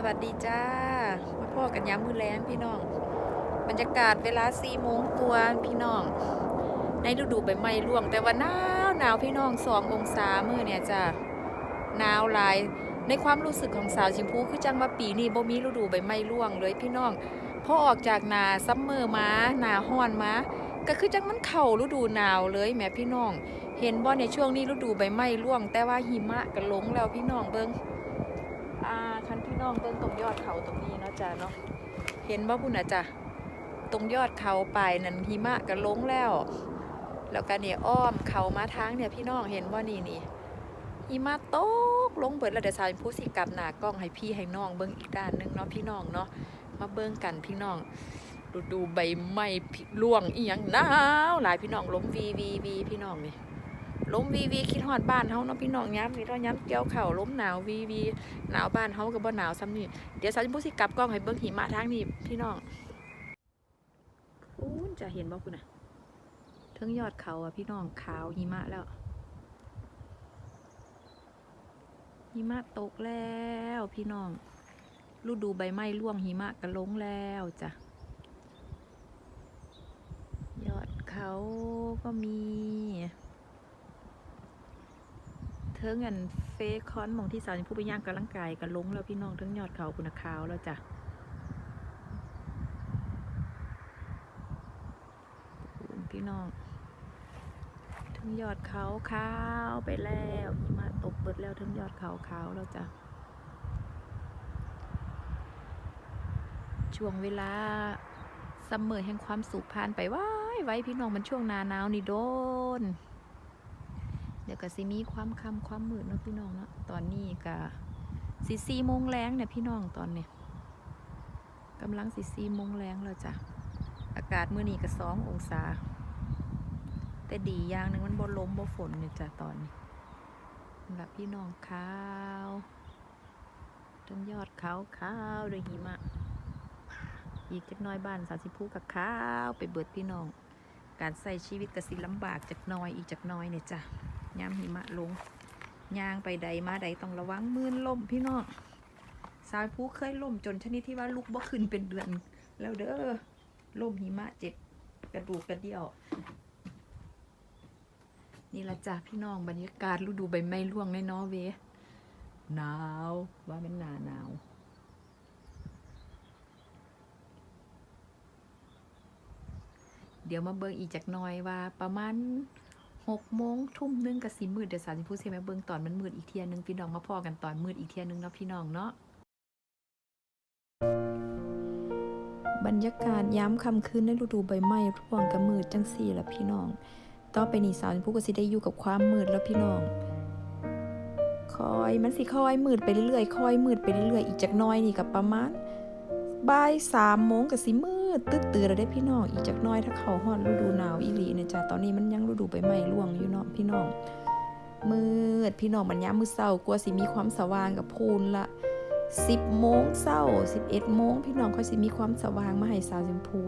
สวัสดีจ้ามาพ่อกันย้ำมือแรงพี่น้อง บรรยากาศเวลาสี่โมงตัวพี่น้อง ในฤดูใบไม้ร่วง แต่ว่าหนาวหนาวพี่น้องสององศามือเนี่ยจ้าหนาวลายในความรู้สึกของสาวชิมพูคือจังว่าปีนี้บ่มีฤดูใบไม้ร่วงเลยพี่น้องพอออกจากนาซัมเมอร์มาหนาฮ้อนมาก็คือจังมันเข้าฤดูหนาวเลยแม่พี่น้อง เห็นบ่ในช่วงนี้ฤดูใบไม้ร่วง แต่ว่าหิมะก็ลงแล้วพี่น้องเบิ่ง อ่าคันพี่น้องเบิ่งตรงยอดเขาตรงนี้เนาะจ้ะเนาะเห็นว่าพุ่นน่ะจ้ะตรงยอดเขาปลายนั่นหิมะก็ลงแล้ว แล้วก็เนี่ยอ้อมเขามาทางเนี่ยพี่น้องเห็นว่านี่นี่หิมะตกลงเบิดแล้วเดี๋ยวสาวผู้สิกับหน้ากล้องให้พี่ให้น้องเบิ่งอีกด้านหนึงเนาะพี่น้องเนาะมาเบิ่งกันพี่น้องดูดูใบไม้พิร่วงอีหยังหนาวหลายพี่น้องล้มวีวีวีพี่น้องนี่ ล้มวีวีคิดฮอดบ้านเฮาเนาะพี่น้องย้ำนี่เนาย้ำเกี่ยวเข่าล้มหนาววีวีหนาวบ้านเฮากับบ่หนาวซ้ำนี่เดี๋ยวสาวจะพูดสิกลับกล้องให้เบิ่งหิมะทางนี้พี่น้องพูนจะเห็นบ่คุณน่ะเทิงยอดเขาอะพี่น้องขาวหิมะแล้วหิมะตกแล้วพี่น้องฤดูใบไม้ร่วงหิมะก็ลงแล้วจ้ะยอดเขาก็มี เทิงอันเฟคอนมองที่สาวผู้ไปย่างกำลังกายกันลงแล้วพี่น้องเทิงยอดเขาคุณขาวแล้วจ้ะพี่น้องเทิงยอดเขาขาวไปแล้วหิมะตกเบิดแล้วเทิงยอดเขาขาวแล้วจ้ะช่วงเวลาซัมเมอร์แห่งความสุขผ่านไปไว้ไว้พี่น้องมันช่วงนาหนาวนี่โดน ดี๋ยวก็สิมีความคำความมืดเนาะพี่น้องเนาะตอนนี้ก็สิสี่โมงแรงเนี่ยพี่น้องตอนเนี้กำลังสิสี่โมงแรงแล้วจ้ะอากาศเมื่อนี้ก็สององศา แต่ดีอย่างหนึ่งมันบ่ลมบ่ฝนเนี่ยจ้ะตอนนี้สำหรับพี่น้องขาวต้นยอดขาวขาวด้วยหิมะ อีกจักน้อยบ้านสาสิพูกับขาวไปเบิดพี่น้อง การใส่ชีวิตก็สิลำบากจักน้อยอีกจักน้อยเนี่ยจ้ะ ยามหิมะลงยางไปใดมาใดต้องระวังมืนล่มพี่น้องสาวผู้เคยล่มจนชนิดที่ว่าลุกบ่ขึ้นเป็นเดือน แล้วเด้อล่มหิมะเจ็บกระดูกกระเดี่ยว นี่ละจ้ะพี่น้องบรรยากาศฤดูใบไม้ร่วงในนอร์เวย์หนาวว่าเป็นหนาหนาวเดี๋ยวมาเบิ่งอีกจักน่อยว่าประมาณ หกโมงทุ่มนึงกับสีมืดเดี๋ยวสาวสิพูดเซมเบิ่งตอนมันมืดอีกเทียหนึงพี่น้องมาพอกันตอนมืดอีกเทียหนึงเนาะพี่น้องเนาะบรรยากาศย้ำคำคืนในฤดูใบไม้ร่วงกับมืดจังสี่ละพี่น้อง ต่อไปนี้สาวสิพูดก็สิได้อยู่กับความมืดแล้วพี่น้อง คอยมันสิคอยมืดไปเรื่อยๆคอยมืดไปเรื่อยๆอีกจักน้อยนี่กับประมาณบ่ายสามโมงกับสิมืด ตึ๊ดตื่นแล้วได้พี่น้อง อีกจักน้อยถ้าเขาฮอดฤดูหนาวอีหลีเนี่ยจ้ะตอนนี้มันยังฤดูใบไม้ร่วงอยู่เนาะพี่น้องมืดพี่น้องมันยามมือเศร้ากลัวสิมีความสว่างกับพูนละ10โมงเศร้า11โมงพี่น้องค่อยสิมีความสว่างมาให้สาวชมพู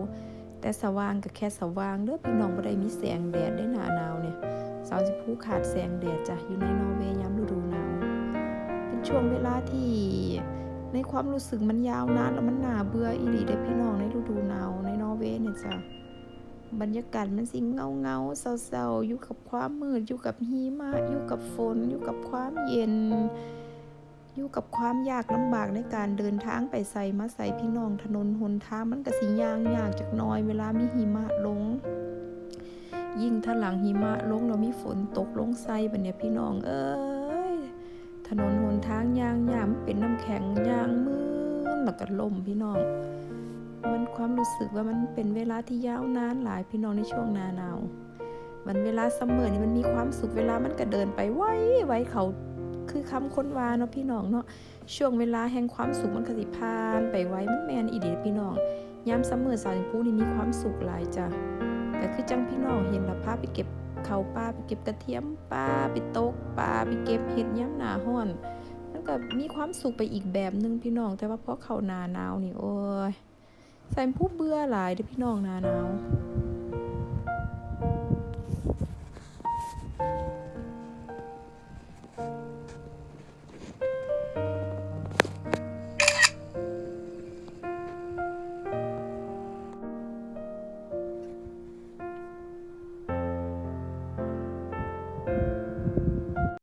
แต่สว่างก็แค่สว่างเด้อพี่น้องบ่ได้มีแสงแดดได้หนาหนาวเนี่ยสาวชมพูขาดแสงแดดจ้ะอยู่ในนอร์เวย์ยามฤดูหนาวเป็นช่วงเวลาที่ ในความรู้สึกมันยาวนานแล้วมันหนาเบื่ออีหลีได้พี่น้องในฤดูหนาวในนอร์เวย์เนี่ยจ้ะบรรยากาศมันสิเงาเงาเศร้าๆอยู่กับความมืดอยู่กับหิมะอยู่กับฝน อยู่กับความเย็น อยู่กับความยากลำบากในการเดินทางไปใส่มาใส่พี่น้องถนนหนทางมันก็สิยางยากจากน้อยเวลามีหิมะลง ยิ่งถ้าหลังหิมะลงแล้วมีฝนตกลงใส่แบัดเนี่ยพี่น้องเอ้ย ถนนหนทางยางยามเป็นน้ำแข็งยางมืนแล้วก็ลมพี่น้อง มันความรู้สึกว่ามันเป็นเวลาที่ยาวนานหลายพี่น้องในช่วงนาหนาวมันเวลาซัมเมอร์นี่มันมีความสุขเวลามันก็เดินไปไวไวเขาคือคำค้นวาเนาะพี่น้องเนาะช่วงเวลาแห่งความสุขมันก็สิผ่านไปไวมันแมนอีดีพี่น้องยามซัมเมอร์สาวชมพูนี่มีความสุขหลายจ้ะแต่คือจังพี่น้องเห็นละพาไปเก็บ เขาป้าไปเก็บกระเทียมป้าไปตกป้าไปเก็บเห็ดย่ำหนาห้อนมันก็มีความสุขไปอีกแบบหนึงพี่น้อง แต่ว่าพอเขาหนาหนาวนี่โอ้ยใส่ผู้เบื่อหลายเด้อพี่น้องหนาหนาว